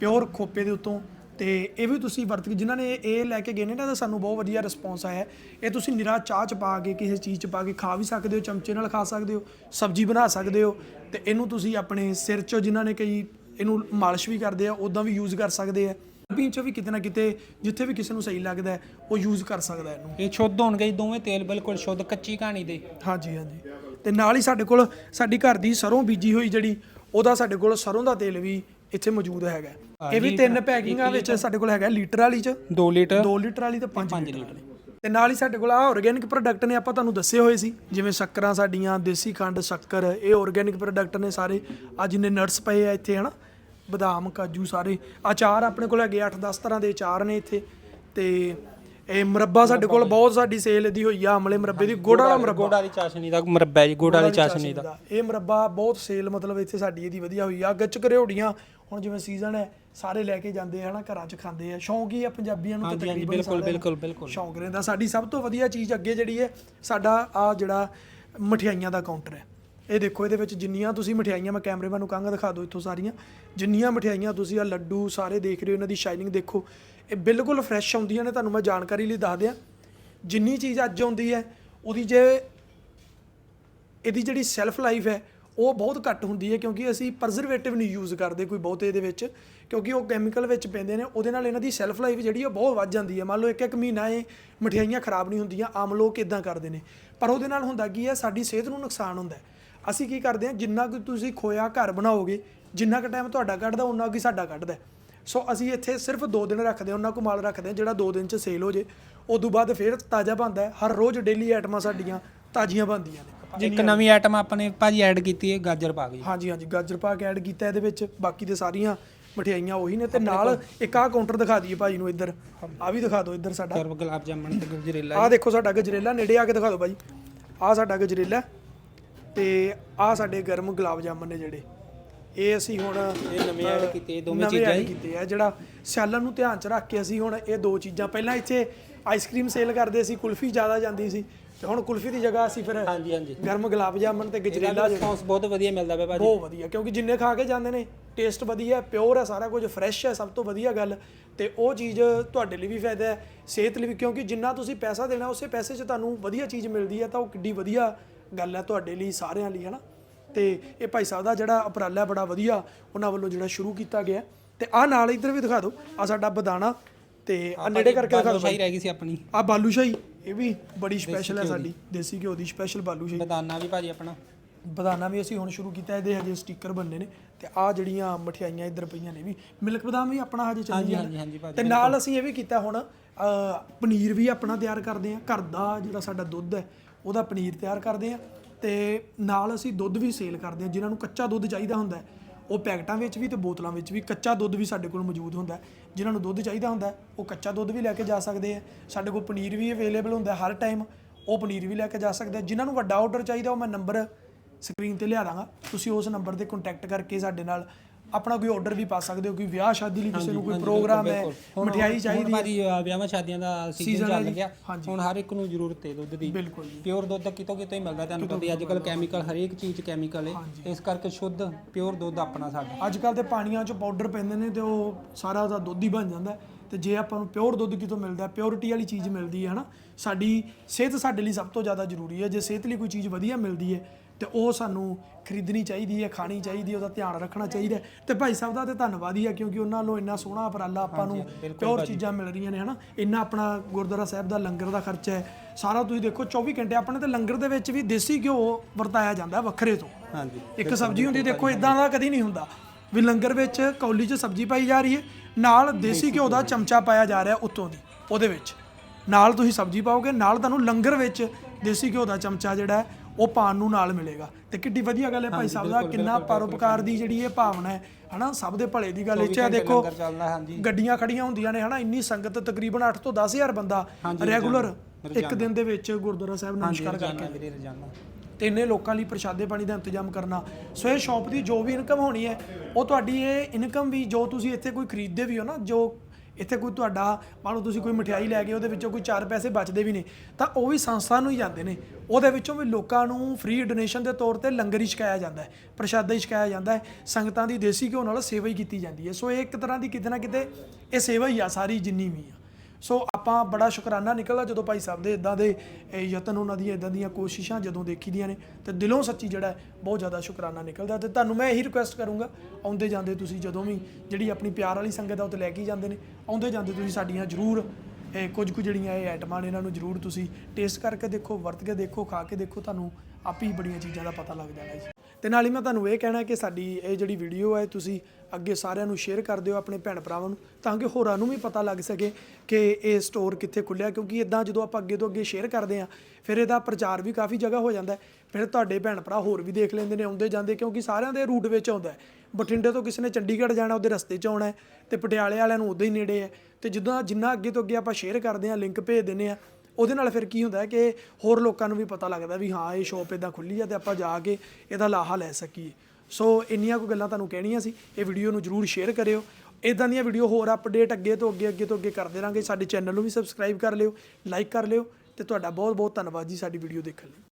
ਪਿਓਰ ਖੋਪੇ ਦੇ ਉੱਤੋਂ। ਤੇ ਇਹ ਵੀ ਤੁਸੀਂ ਵਰਤ ਕੇ ਜਿਨ੍ਹਾਂ ਨੇ ਇਹ ਲੈ ਕੇ ਗਏ ਨੇ ਨਾ ਤਾਂ ਸਾਨੂੰ ਬਹੁਤ ਵਧੀਆ ਰਿਸਪੌਂਸ ਆਇਆ। ਇਹ ਤੁਸੀਂ ਨਿਰਾ ਚਾਹ ਚ ਪਾ ਕੇ ਕਿਸੇ ਚੀਜ਼ ਚ ਪਾ ਕੇ ਖਾ ਵੀ ਸਕਦੇ ਹੋ ਚਮਚੇ ਨਾਲ ਖਾ ਸਕਦੇ ਹੋ ਸਬਜ਼ੀ ਬਣਾ ਸਕਦੇ ਹੋ। ਤੇ ਇਹਨੂੰ ਤੁਸੀਂ ਆਪਣੇ ਸਿਰ 'ਚ ਜਿਨ੍ਹਾਂ ਨੇ ਕਈ ਇਹਨੂੰ ਮਾਲਿਸ਼ ਵੀ ਕਰਦੇ ਆ ਉਦਾਂ ਵੀ ਯੂਜ਼ ਕਰ ਸਕਦੇ ਆ। ਵੀ ਚ ਵੀ ਕਿਤੇ ਨਾ ਕਿਤੇ ਜਿੱਥੇ ਵੀ ਕਿਸੇ ਨੂੰ ਸਹੀ ਲੱਗਦਾ ਹੈ, ਉਹ ਯੂਜ਼ ਕਰ ਸਕਦਾ ਹੈ ਇਹਨੂੰ। ਇਹ ਸ਼ੁੱਧ ਹੋਣਗੇ ਜੀ ਦੋਵੇਂ ਤੇਲ ਬਿਲਕੁਲ ਸ਼ੁੱਧ ਕੱਚੀ ਕਹਾਣੀ ਦੇ। ਹਾਂਜੀ ਹਾਂਜੀ। ਤੇ ਨਾਲ ਹੀ ਸਾਡੇ ਕੋਲ ਸਾਡੀ ਘਰ ਦੀ ਸਰੋਂ ਬੀਜੀ ਹੋਈ ਜਿਹੜੀ ਉਹਦਾ ਸਾਡੇ ਕੋਲ ਸਰੋਂ ਦਾ ਤੇਲ ਵੀ ਇੱਥੇ ਮੌਜੂਦ ਹੈਗਾ। ਇਹ ਵੀ ਤਿੰਨ ਪੈਕਿੰਗਾਂ ਵਿੱਚ ਸਾਡੇ ਕੋਲ ਹੈਗਾ ਲੀਟਰ ਵਾਲੀ ਚ। 2 ਲੀਟਰ। 2 ਲੀਟਰ ਵਾਲੀ ਤੇ 5 ਲੀਟਰ ਵਾਲੀ। ਤੇ ਨਾਲ ਹੀ ਸਾਡੇ ਕੋਲ ਆ ਆਰਗੇਨਿਕ ਪ੍ਰੋਡਕਟ ਨੇ ਆਪਾਂ ਤੁਹਾਨੂੰ ਦੱਸੇ ਹੋਏ ਸੀ ਜਿਵੇਂ ਸ਼ੱਕਰਾਂ ਸਾਡੀਆਂ ਦੇਸੀ ਖੰਡ ਸ਼ੱਕਰ ਇਹ ਆਰਗੇਨਿਕ ਪ੍ਰੋਡਕਟ ਨੇ ਸਾਰੇ। ਆ ਜਿੰਨੇ ਨਟਸ ਪਏ ਆ ਇੱਥੇ ਹਨਾ? ਬਦਾਮ ਕਾਜੂ ਸਾਰੇ। ਅਚਾਰ ਆਪਣੇ ਕੋਲ ਹੈਗੇ 8-10 ਤਰ੍ਹਾਂ ਦੇ ਅਚਾਰ ਨੇ ਇੱਥੇ। ਤੇ ਇਹ ਮੁਰੱਬਾ ਸਾਡੇ ਕੋਲ ਬਹੁਤ ਸਾਡੀ ਸੇਲ ਇਹਦੀ ਹੋਈ ਆ ਆਮਲੇ ਮੁਰੱਬੇ ਦੀ ਗੁੜ ਵਾਲਾ ਮੁਰੱਬਾ। ਗੋੜਾ ਦੀ ਚਾਸ਼ਨੀ ਦਾ ਮੁਰੱਬਾ ਜੀ ਗੋੜਾ ਦੀ। ਚਾਸ਼ਨੀ ਦਾ। ਇਹ ਮੁਰੱਬਾ ਬਹੁਤ ਸੇਲ ਮਤਲਬ ਇੱਥੇ ਸਾਡੀ ਇਹਦੀ ਵਧੀਆ ਹੋਈ ਆ। ਗੱਚ ਘਰਿਓੜੀਆਂ ਹੁਣ ਜਿਵੇਂ ਸੀਜ਼ਨ ਹੈ ਸਾਰੇ ਲੈ ਕੇ ਜਾਂਦੇ ਹਨਾ ਘਰਾਂ 'ਚ ਖਾਂਦੇ ਆ। ਸ਼ੌਂਕ ਹੀ ਆ ਪੰਜਾਬੀਆਂ ਨੂੰ ਤਾਂ ਤਕਰੀਬਨ ਬਿਲਕੁਲ ਬਿਲਕੁਲ ਬਿਲਕੁਲ। ਸ਼ੌਂਕ ਰਹਿੰਦਾ। ਸਾਡੀ ਸਭ ਤੋਂ ਵਧੀਆ ਚੀਜ਼ ਅੱਗੇ ਜਿਹੜੀ ਹੈ ਸਾਡਾ ਆ ਜਿਹੜਾ ਮਠਿਆਈਆਂ ਦਾ ਕਾਊਂਟਰ ਹੈ। ਇਹ ਦੇਖੋ, ਇਹਦੇ ਵਿੱਚ ਜਿੰਨੀਆਂ ਤੁਸੀਂ ਮਠਿਆਈਆਂ, ਮੈਂ ਕੈਮਰੇਮੈਨ ਨੂੰ ਕਹਾਂਗਾ, ਦਿਖਾ ਦਿਓ ਇੱਥੋਂ ਸਾਰੀਆਂ। ਜਿੰਨੀਆਂ ਮਠਿਆਈਆਂ ਤੁਸੀਂ ਆ ਲੱਡੂ ਸਾਰੇ ਦੇਖ ਰਹੇ ਹੋ, ਇਹਨਾਂ ਦੀ ਸ਼ਾਈਨਿੰਗ ਦੇਖੋ। ਇਹ ਬਿਲਕੁਲ ਫਰੈਸ਼ ਆਉਂਦੀਆਂ ਨੇ, ਤੁਹਾਨੂੰ ਮੈਂ ਜਾਣਕਾਰੀ ਲਈ ਦੱਸ ਦਿਆਂ। ਜਿੰਨੀ ਚੀਜ਼ ਅੱਜ ਆਉਂਦੀ ਹੈ, ਉਹਦੀ ਜੇ ਇਹਦੀ ਜਿਹੜੀ ਸੈਲਫ ਲਾਈਫ ਹੈ, ਉਹ ਬਹੁਤ ਘੱਟ ਹੁੰਦੀ ਹੈ, ਕਿਉਂਕਿ ਅਸੀਂ ਪ੍ਰਜ਼ਰਵੇਟਿਵ ਨਹੀਂ ਯੂਜ਼ ਕਰਦੇ ਕੋਈ ਬਹੁਤੇ ਇਹਦੇ ਵਿੱਚ। ਕਿਉਂਕਿ ਉਹ ਕੈਮੀਕਲ ਵਿੱਚ ਪੈਂਦੇ ਨੇ, ਉਹਦੇ ਨਾਲ ਇਹਨਾਂ ਦੀ ਸੈਲਫ ਲਾਈਫ ਜਿਹੜੀ ਉਹ ਬਹੁਤ ਵੱਧ ਜਾਂਦੀ ਹੈ। ਮੰਨ ਲਓ ਇੱਕ ਇੱਕ ਮਹੀਨਾ ਇਹ ਮਠਿਆਈਆਂ ਖਰਾਬ ਨਹੀਂ ਹੁੰਦੀਆਂ, ਆਮ ਲੋਕ ਇਦਾਂ ਕਰਦੇ ਨੇ। ਪਰ ਉਹਦੇ ਨਾਲ ਹੁੰਦਾ ਕੀ ਹੈ, ਸਾਡੀ ਸਿਹਤ ਨੂੰ ਨੁਕਸਾਨ ਹੁੰਦਾ ਹੈ। ਅਸੀਂ ਕੀ ਕਰਦੇ ਹਾਂ ਜਿੰਨਾ ਕੁ ਤੁਸੀਂ ਖੋਇਆ ਘਰ ਬਣਾਓਗੇ ਜਿੰਨਾ ਕੁ ਟਾਈਮ ਤੁਹਾਡਾ ਕੱਢਦਾ ਉਹਨਾਂ ਕੁ ਸਾਡਾ ਕੱਢਦਾ। ਸੋ ਅਸੀਂ ਇੱਥੇ ਸਿਰਫ 2 ਦਿਨ ਰੱਖਦੇ ਹਾਂ ਉਹਨਾਂ ਕੋ ਮਾਲ ਰੱਖਦੇ ਹਾਂ ਜਿਹੜਾ 2 ਦਿਨ ਚ ਸੇਲ ਹੋ ਜੇ। ਉਦੋਂ ਬਾਅਦ ਫਿਰ ਤਾਜ਼ਾ ਬਣਦਾ ਹੈ। ਹਰ ਰੋਜ਼ ਡੇਲੀ ਆਈਟਮਾਂ ਸਾਡੀਆਂ ਤਾਜ਼ੀਆਂ ਬਣਦੀਆਂ ਨੇ। ਇੱਕ ਨਵੀਂ ਆਈਟਮ ਆਪਣੇ ਭਾਜੀ ਐਡ ਕੀਤੀ ਹੈ ਗਾਜਰ ਪਾਕ ਜੀ ਹਾਂਜੀ ਹਾਂਜੀ ਗਾਜਰ ਪਾਕ ਐਡ ਕੀਤਾ ਇਹਦੇ ਵਿੱਚ। ਬਾਕੀ ਦੇ ਸਾਰੀਆਂ ਮਠਿਆਈਆਂ ਉਹੀ ਨੇ ਤੇ ਨਾਲ ਇੱਕ ਆਹ ਕਾਊਂਟਰ ਦਿਖਾ ਦਈਏ ਭਾਈ ਨੂੰ ਇੱਧਰ। ਆ ਵੀ ਦਿਖਾ ਦਿਓ ਇੱਧਰ ਸਾਡਾ। ਗੁਲਾਬ ਜਾਮਣ ਤੇ ਗਜਰੇਲਾ ਆਹ ਦੇਖੋ ਸਾਡਾ ਗਜਰੇਲਾ ਨੇੜੇ ਆ ਕੇ ਦਿਖਾ ਦਿਓ ਭਾਈ ਆਹ ਸਾਡਾ ਗਜਰੇਲਾ ਤੇ ਆਹ ਸਾਡੇ ਗਰਮ ਗੁਲਾਬ ਜਾਮਨ ਨੇ ਜਿਹੜੇ। ਇਹ ਅਸੀਂ ਹੁਣ ਇਹ ਨਵੇਂ ਐਡ ਕੀਤੇ ਇਹ ਦੋਵੇਂ ਚੀਜ਼ਾਂ ਹੀ? ਕੀਤੇ ਆ ਜਿਹੜਾ ਸਿਆਲਨ ਨੂੰ ਧਿਆਨ ਚ ਰੱਖ ਕੇ ਅਸੀਂ ਹੁਣ ਇਹ ਦੋ ਚੀਜ਼ਾਂ ਪਹਿਲਾਂ ਇੱਥੇ ਆਈਸਕ੍ਰੀਮ ਸੇਲ ਕਰਦੇ ਸੀ ਕੁਲਫੀ ਜ਼ਿਆਦਾ ਜਾਂਦੀ ਸੀ ਤੇ ਹੁਣ ਕੁਲਫੀ ਦੀ ਜਗ੍ਹਾ ਅਸੀਂ ਫਿਰ ਹਾਂਜੀ ਹਾਂਜੀ। ਗਰਮ ਗੁਲਾਬ ਜਾਮਨ ਤੇ ਗਜਰੇਲਾ ਰਿਸਪੌਂਸ ਬਹੁਤ ਵਧੀਆ ਮਿਲਦਾ ਪਿਆ ਭਾਜੀ। ਬਹੁਤ ਵਧੀਆ ਕਿਉਂਕਿ ਜਿੰਨੇ ਖਾ ਕੇ ਜਾਂਦੇ ਨੇ ਟੇਸਟ ਵਧੀਆ ਪਿਓਰ ਹੈ ਸਾਰਾ ਕੁਝ ਫਰੈਸ਼ ਹੈ ਸਭ ਤੋਂ ਵਧੀਆ ਗੱਲ। ਤੇ ਉਹ ਚੀਜ਼ ਤੁਹਾਡੇ ਲਈ ਵੀ ਫਾਇਦਾ ਹੈ ਸਿਹਤ ਲਈ ਵੀ ਕਿਉਂਕਿ ਜਿੰਨਾ ਤੁਸੀਂ ਪੈਸਾ ਦੇਣਾ ਉਸੇ ਪੈਸੇ 'ਚ ਤੁਹਾਨੂੰ ਵਧੀਆ ਚੀਜ਼ ਮਿਲਦੀ ਹੈ ਤਾਂ ਉਹ ਕਿੱਡੀ ਵਧੀਆ ਗੱਲ ਹੈ ਤੁਹਾਡੇ ਲਈ ਸਾਰਿਆਂ ਲਈ ਹਨਾ? ਤੇ ਇਹ ਭਾਈ ਸਾਹਿਬ ਦਾ ਜਿਹੜਾ ਉਪਰਾਲਾ ਬੜਾ ਵਧੀਆ ਉਹਨਾਂ ਵੱਲੋਂ ਜਿਹੜਾ ਸ਼ੁਰੂ ਕੀਤਾ ਗਿਆ। ਤੇ ਆਹ ਨਾਲ ਇੱਧਰ ਵੀ ਦਿਖਾ ਦਿਓ ਆ ਸਾਡਾ ਬਦਾਨਾ ਤੇ ਆ ਨੇੜੇ ਕਰਕੇ ਦਿਖਾ ਦਿਓ ਸ਼ਾਹੀ ਰਹਿ ਗਈ ਸੀ ਆਪਣੀ। ਆ ਬਾਲੂਸ਼ਾਹੀ ਇਹ ਵੀ ਬੜੀ ਸਪੈਸ਼ਲ ਹੈ ਸਾਡੀ ਦੇਸੀ ਘਿਓ ਦੀ ਸਪੈਸ਼ਲ ਬਾਲੂਸ਼ਾਹੀ। ਬਦਾਨਾ ਵੀ ਭਾਜੀ ਆਪਣਾ। ਬਦਾਨਾ ਵੀ ਅਸੀਂ ਹੁਣ ਸ਼ੁਰੂ ਕੀਤਾ ਇਹਦੇ ਹਜੇ ਸਟicker ਬਣਨੇ ਨੇ। ਤੇ ਆ ਜਿਹੜੀਆਂ ਮਠਿਆਈਆਂ ਇੱਧਰ ਪਈਆਂ ਨੇ ਵੀ ਮਿਲਕ ਬਦਾਮ ਵੀ ਆਪਣਾ ਹਜੇ ਚੱਲੀ ਭਾਜੀ ਤੇ ਨਾਲ ਅਸੀਂ ਇਹ ਵੀ ਕੀਤਾ ਹੁਣ ਪਨੀਰ ਵੀ ਆਪਣਾ ਤਿਆਰ ਕਰਦੇ ਆ ਘਰ ਦਾ ਜਿਹੜਾ ਸਾਡਾ ਦੁੱਧ ਹੈ ਉਹਦਾ ਪਨੀਰ ਤਿਆਰ ਕਰਦੇ ਆ ਤੇ ਨਾਲ ਅਸੀਂ ਦੁੱਧ ਵੀ ਸੇਲ ਕਰਦੇ ਆ, ਜਿਨ੍ਹਾਂ ਨੂੰ ਕੱਚਾ ਦੁੱਧ ਚਾਹੀਦਾ ਹੁੰਦਾ ਉਹ ਪੈਕਟਾਂ ਵਿੱਚ ਵੀ ਤੇ ਬੋਤਲਾਂ ਵਿੱਚ ਵੀ ਕੱਚਾ ਦੁੱਧ ਵੀ ਸਾਡੇ ਕੋਲ ਮੌਜੂਦ ਹੁੰਦਾ ਹੈ। ਜਿਨ੍ਹਾਂ ਨੂੰ ਦੁੱਧ ਚਾਹੀਦਾ ਹੁੰਦਾ ਉਹ ਕੱਚਾ ਦੁੱਧ ਵੀ ਲੈ ਕੇ ਜਾ ਸਕਦੇ ਆ। ਸਾਡੇ ਕੋਲ ਪਨੀਰ ਵੀ ਅਵੇਲੇਬਲ ਹੁੰਦਾ ਹਰ ਟਾਈਮ, ਉਹ ਪਨੀਰ ਵੀ ਲੈ ਕੇ ਜਾ ਸਕਦੇ ਆ। ਜਿਨ੍ਹਾਂ ਨੂੰ ਵੱਡਾ ਆਰਡਰ ਚਾਹੀਦਾ, ਉਹ ਮੈਂ ਨੰਬਰ ਸਕਰੀਨ ਤੇ ਲਿਆ ਦਾਂਗਾ। ਤੁਸੀਂ ਉਸ ਨੰਬਰ ਤੇ ਕੰਟੈਕਟ ਕਰਕੇ ਸਾਡੇ ਨਾਲ ਆਪਣਾ ਕੋਈ ਆਰਡਰ ਵੀ ਪਾ ਸਕਦੇ ਹੋ ਕੋਈ ਵਿਆਹ ਸ਼ਾਦੀ ਲਈ ਕਿਸੇ ਨੂੰ ਕੋਈ ਪ੍ਰੋਗਰਾਮ ਹੈ ਮਠਿਆਈ ਚਾਹੀਦੀ ਹੁਣ ਭਾਜੀ ਅ, ਵਿਆਹਾਂ ਸ਼ਾਦੀਆਂ ਦਾ ਸੀਜ਼ਨ ਹੈ ਚੱਲ। ਗਿਆ। ਹੁਣ ਹਰ ਇੱਕ ਨੂੰ ਜ਼ਰੂਰਤ ਹੈ ਦੁੱਧ ਦੀ। ਪਿਓਰ ਦੁੱਧ ਕਿਤੋਂ ਕਿਤੋਂ ਹੀ ਮਿਲਦਾ ਤੁਹਾਨੂੰ ਪਤਾ ਹੀ ਅੱਜ ਕੱਲ ਕੈਮੀਕਲ ਹਰੇਕ ਚੀਜ਼ ਕੈਮੀਕਲ ਹੈ। ਇਸ ਕਰਕੇ ਸ਼ੁੱਧ ਪਿਓਰ ਦੁੱਧ ਆਪਣਾ ਸਾਡਾ। ਅੱਜ ਕੱਲ ਤੇ ਪਾਣੀਆਂ 'ਚ ਪਾਊਡਰ ਪੈਂਦੇ ਨੇ ਤੇ ਉਹ ਸਾਰਾ ਉਹਦਾ ਦੁੱਧ ਹੀ ਬਣ ਜਾਂਦਾ ਹੈ। ਤੇ ਜੇ ਆਪਾਂ ਨੂੰ ਪਿਓਰ ਦੁੱਧ ਕਿਤੋਂ ਮਿਲਦਾ ਪਿਓਰਿਟੀ ਵਾਲੀ ਚੀਜ਼ ਮਿਲਦੀ ਹੈ ਹਨਾ? ਸਾਡੀ ਸਿਹਤ ਸਾਡੇ ਲਈ ਸਭ ਤੋਂ ਜ਼ਿਆਦਾ ਜ਼ਰੂਰੀ ਹੈ। ਜੇ ਸਿਹਤ ਲਈ ਕੋਈ ਚੀਜ਼ ਵਧੀਆ ਮਿਲਦੀ ਹੈ ਤੇ ਉਹ ਸਾਨੂੰ ਖਰੀਦਣੀ ਚਾਹੀਦੀ ਹੈ ਖਾਣੀ ਚਾਹੀਦੀ ਹੈ ਉਹਦਾ ਧਿਆਨ ਰੱਖਣਾ ਚਾਹੀਦਾ ਹੈ। ਤੇ ਭਾਈ ਸਾਹਿਬ ਦਾ ਤੇ ਧੰਨਵਾਦ ਹੀ ਹੈ ਕਿਉਂਕਿ ਉਹਨਾਂ ਨੂੰ ਇੰਨਾ ਸੋਹਣਾ ਉਪਰਾਲਾ ਆਪਾਂ ਨੂੰ ਪਿਓਰ ਚੀਜ਼ਾਂ ਮਿਲ ਰਹੀਆਂ ਨੇ ਹਨਾ? ਇੰਨਾ ਆਪਣਾ ਗੁਰਦੁਆਰਾ ਸਾਹਿਬ ਦਾ ਲੰਗਰ ਦਾ ਖਰਚਾ ਹੈ। ਸਾਰਾ ਤੁਸੀਂ ਦੇਖੋ 24 ਘੰਟੇ ਆਪਣੇ ਤੇ ਲੰਗਰ ਦੇ ਵਿੱਚ ਵੀ ਦੇਸੀ ਘਿਓ ਵਰਤਾਇਆ ਜਾਂਦਾ ਹੈ ਵੱਖਰੇ ਤੋਂ। ਹਾਂਜੀ ਇੱਕ ਸਬਜ਼ੀ ਹੁੰਦੀ ਦੇਖੋ ਇਦਾਂ ਦਾ ਕਦੀ ਨਹੀਂ ਹੁੰਦਾ ਵੀ ਲੰਗਰ ਵਿੱਚ ਕੌਲੀ 'ਚ ਸਬਜ਼ੀ ਪਾਈ ਜਾ ਰਹੀ ਹੈ ਨਾਲ ਦੇਸੀ ਘਿਓ ਦਾ ਚਮਚਾ ਪਾਇਆ ਜਾ ਰਿਹਾ ਉੱਤੋਂ ਦੀ ਉਹਦੇ ਵਿੱਚ। ਨਾਲ ਤੁਸੀਂ ਸਬਜ਼ੀ ਪਾਓਗੇ ਨਾਲ ਤੁਹਾਨੂੰ ਲੰਗਰ ਵਿੱਚ ਦੇਸੀ ਘਿਓ ਦਾ ਚਮਚਾ ਜਿਹੜਾ ਹੈ ਉਹ ਪਾਣ ਨੂੰ ਨਾਲ ਮਿਲੇਗਾ। ਤੇ ਕਿੱਡੀ ਵਧੀਆ ਗੱਲ ਹੈ ਭਾਈ ਸਾਹਿਬ ਦਾ ਕਿੰਨਾ ਪਰਉਪਕਾਰ ਦੀ ਜਿਹੜੀ ਇਹ ਭਾਵਨਾ ਹੈ ਹਨਾ? ਸਭ ਦੇ ਭਲੇ ਦੀ ਗੱਲ ਇਹ 'ਚ ਹੈ ਦੇਖੋ ਗੱਡੀਆਂ ਖੜੀਆਂ ਹੁੰਦੀਆਂ ਨੇ ਹਨਾ? ਇੰਨੀ ਸੰਗਤ ਤਕਰੀਬਨ 8 ਤੋਂ 10000 ਬੰਦਾ ਰੈਗੂਲਰ ਇੱਕ ਦਿਨ ਦੇ ਵਿੱਚ ਗੁਰਦੁਆਰਾ ਸਾਹਿਬ ਨਮਸਕਾਰ ਕਰਕੇ ਤੇ ਇੰਨੇ ਲੋਕਾਂ ਲਈ ਪ੍ਰਸ਼ਾਦੇ ਪਾਣੀ ਦਾ ਇੰਤਜ਼ਾਮ ਕਰਨਾ। ਸੋ ਇਹ ਸ਼ਾਪ ਦੀ ਜੋ ਵੀ ਇਨਕਮ ਹੋਣੀ ਹੈ ਉਹ ਤੁਹਾਡੀ ਇਹ ਇਨਕਮ ਵੀ ਜੋ ਤੁਸੀਂ ਇੱਥੇ ਕੋਈ ਖਰੀਦਦੇ ਵੀ ਹੋ ਨਾ ਜੋ ਇੱਥੇ ਕੋਈ ਤੁਹਾਡਾ, ਮੰਨ ਲਓ ਤੁਸੀਂ ਕੋਈ ਮਠਿਆਈ ਲੈ ਗਏ ਉਹਦੇ ਵਿੱਚੋਂ ਕੋਈ 4 ਪੈਸੇ ਬਚਦੇ ਵੀ ਨੇ, ਤਾਂ ਉਹ ਵੀ ਸੰਸਥਾ ਨੂੰ ਹੀ ਜਾਂਦੇ ਨੇ। ਉਹਦੇ ਵਿੱਚੋਂ ਵੀ ਲੋਕਾਂ ਨੂੰ ਫ੍ਰੀ ਡੋਨੇਸ਼ਨ ਦੇ ਤੌਰ ਤੇ ਲੰਗਰ ਹੀ ਛਕਾਇਆ ਜਾਂਦਾ ਹੈ, ਪ੍ਰਸ਼ਾਦਾ ਹੀ ਛਕਾਇਆ ਜਾਂਦਾ ਹੈ, ਸੰਗਤਾਂ ਦੀ ਦੇਸੀ ਘਿਓ ਨਾਲ ਸੇਵਾ ਹੀ ਕੀਤੀ ਜਾਂਦੀ ਹੈ। ਸੋ ਇਹ ਇੱਕ ਤਰ੍ਹਾਂ ਦੀ ਕਿਤੇ ਨਾ ਕਿਤੇ ਇਹ ਸੇਵਾ ਹੀ ਆ ਸਾਰੀ ਜਿੰਨੀ ਵੀ ਆ। ਸੋ ਆਪਾਂ ਬੜਾ ਸ਼ੁਕਰਾਨਾ ਨਿਕਲਦਾ ਜਦੋਂ ਭਾਈ ਸਾਹਿਬ ਦੇ ਇਦਾਂ ਦੇ ਯਤਨ ਉਹਨਾਂ ਦੀਆਂ ਇਦਾਂ ਦੀਆਂ ਕੋਸ਼ਿਸ਼ਾਂ ਜਦੋਂ ਦੇਖੀਦੀਆਂ ਨੇ, ਤੇ ਦਿਲੋਂ ਸੱਚੀ ਜਿਹੜਾ ਬਹੁਤ ਜ਼ਿਆਦਾ ਸ਼ੁਕਰਾਨਾ ਨਿਕਲਦਾ ਤੇ ਤੁਹਾਨੂੰ ਮੈਂ ਇਹੀ ਰਿਕੁਐਸਟ ਕਰੂੰਗਾ, ਆਉਂਦੇ ਜਾਂਦੇ ਤੁਸੀਂ ਜਦੋਂ ਵੀ ਜਿਹੜੀ ਆਪਣੀ ਪਿਆਰ ਵਾਲੀ ਸੰਗਤ ਆ ਉਹ ਤੇ ਲੈ ਕੇ ਜਾਂਦੇ ਨੇ, ਆਉਂਦੇ ਜਾਂਦੇ ਤੁਸੀਂ ਸਾਡੀਆਂ ਜ਼ਰੂਰ, ਇਹ ਕੁਝ ਕੁ ਜਿਹੜੀਆਂ ਇਹ ਆਈਟਮਾਂ ਨੇ ਇਹਨਾਂ ਨੂੰ ਜ਼ਰੂਰ ਤੁਸੀਂ ਟੇਸਟ ਕਰਕੇ ਦੇਖੋ, ਵਰਤ ਕੇ ਦੇਖੋ, ਖਾ ਕੇ ਦੇਖੋ, ਤੁਹਾਨੂੰ ਆਪ ਹੀ ਬੜੀਆਂ ਚੀਜ਼ਾਂ ਦਾ ਪਤਾ ਲੱਗ ਜਾਣਾ ਜੀ। ਤੇ ਨਾਲ ਹੀ ਮੈਂ ਤੁਹਾਨੂੰ ਇਹ ਕਹਿਣਾ ਕਿ ਸਾਡੀ ਇਹ ਜਿਹੜੀ ਵੀਡੀਓ ਹੈ, ਤੁਸੀਂ ਅੱਗੇ ਸਾਰਿਆਂ ਨੂੰ ਸ਼ੇਅਰ ਕਰ ਦਿਓ ਆਪਣੇ ਭੈਣ ਭਰਾਵਾਂ ਨੂੰ, ਤਾਂ ਕਿ ਹੋਰਾਂ ਨੂੰ ਵੀ ਪਤਾ ਲੱਗ ਸਕੇ ਕਿ ਇਹ ਸਟੋਰ ਕਿੱਥੇ ਖੁੱਲਿਆ ਕਿਉਂਕਿ ਇਦਾਂ ਜਦੋਂ ਆਪਾਂ ਅੱਗੇ ਤੋਂ ਅੱਗੇ ਸ਼ੇਅਰ ਕਰਦੇ ਆ ਫਿਰ ਇਹਦਾ ਪ੍ਰਚਾਰ ਵੀ ਕਾਫੀ ਜਗ੍ਹਾ ਹੋ ਜਾਂਦਾ ਫਿਰ ਤੁਹਾਡੇ ਭੈਣ ਭਰਾ ਹੋਰ ਵੀ ਦੇਖ ਲੈਂਦੇ ਨੇ, ਆਉਂਦੇ ਜਾਂਦੇ, ਕਿਉਂਕਿ ਸਾਰਿਆਂ ਦੇ ਰੂਟ ਵਿੱਚ ਆਉਂਦਾ ਬਠਿੰਡੇ ਤੋਂ ਕਿਸੇ ਨੇ ਚੰਡੀਗੜ੍ਹ ਜਾਣਾ, ਉਹਦੇ ਰਸਤੇ 'ਚ ਆਉਣਾ ਹੈ ਤੇ ਪਟਿਆਲੇ ਵਾਲਿਆਂ ਨੂੰ ਉਦੋਂ ਹੀ ਨੇੜੇ ਹੈ। ਤੇ ਜਿੱਦਾਂ ਜਿੰਨਾ ਅੱਗੇ ਤੋਂ ਅੱਗੇ ਆਪਾਂ ਸ਼ੇਅਰ ਕਰਦੇ ਆ ਲਿੰਕ ਭੇਜ ਦਿੰਦੇ ਆ ਉਹਦੇ ਨਾਲ ਫਿਰ ਕੀ ਹੁੰਦਾ ਕਿ ਹੋਰ ਲੋਕਾਂ ਨੂੰ ਵੀ ਪਤਾ ਲੱਗਦਾ ਵੀ ਹਾਂ, ਇਹ ਸ਼ੋਪ ਇਦਾਂ ਖੁੱਲੀ ਆ ਤੇ ਆਪਾਂ ਜਾ ਕੇ ਇਹਦਾ ਲਾਹਾ ਲੈ ਸਕੀਏ। ਸੋ ਇੰਨੀਆਂ ਕੋ ਗੱਲਾਂ ਤੁਹਾਨੂੰ ਕਹਿਣੀਆਂ ਸੀ, ਇਹ ਵੀਡੀਓ ਨੂੰ ਜਰੂਰ ਸ਼ੇਅਰ ਕਰਿਓ। ਇਦਾਂ ਦੀਆਂ ਵੀਡੀਓ ਹੋਰ ਅਪਡੇਟ ਅੱਗੇ ਤੋਂ ਅੱਗੇ ਅੱਗੇ ਤੋਂ ਅੱਗੇ ਕਰਦੇ ਰਾਂਗੇ ਸਾਡੇ ਚੈਨਲ ਨੂੰ ਵੀ ਸਬਸਕ੍ਰਾਈਬ ਕਰ ਲਿਓ ਲਾਈਕ ਕਰ ਲਿਓ ਤੇ ਤੁਹਾਡਾ ਬਹੁਤ ਬਹੁਤ ਧੰਨਵਾਦ ਜੀ ਸਾਡੀ ਵੀਡੀਓ ਦੇਖਣ ਲਈ।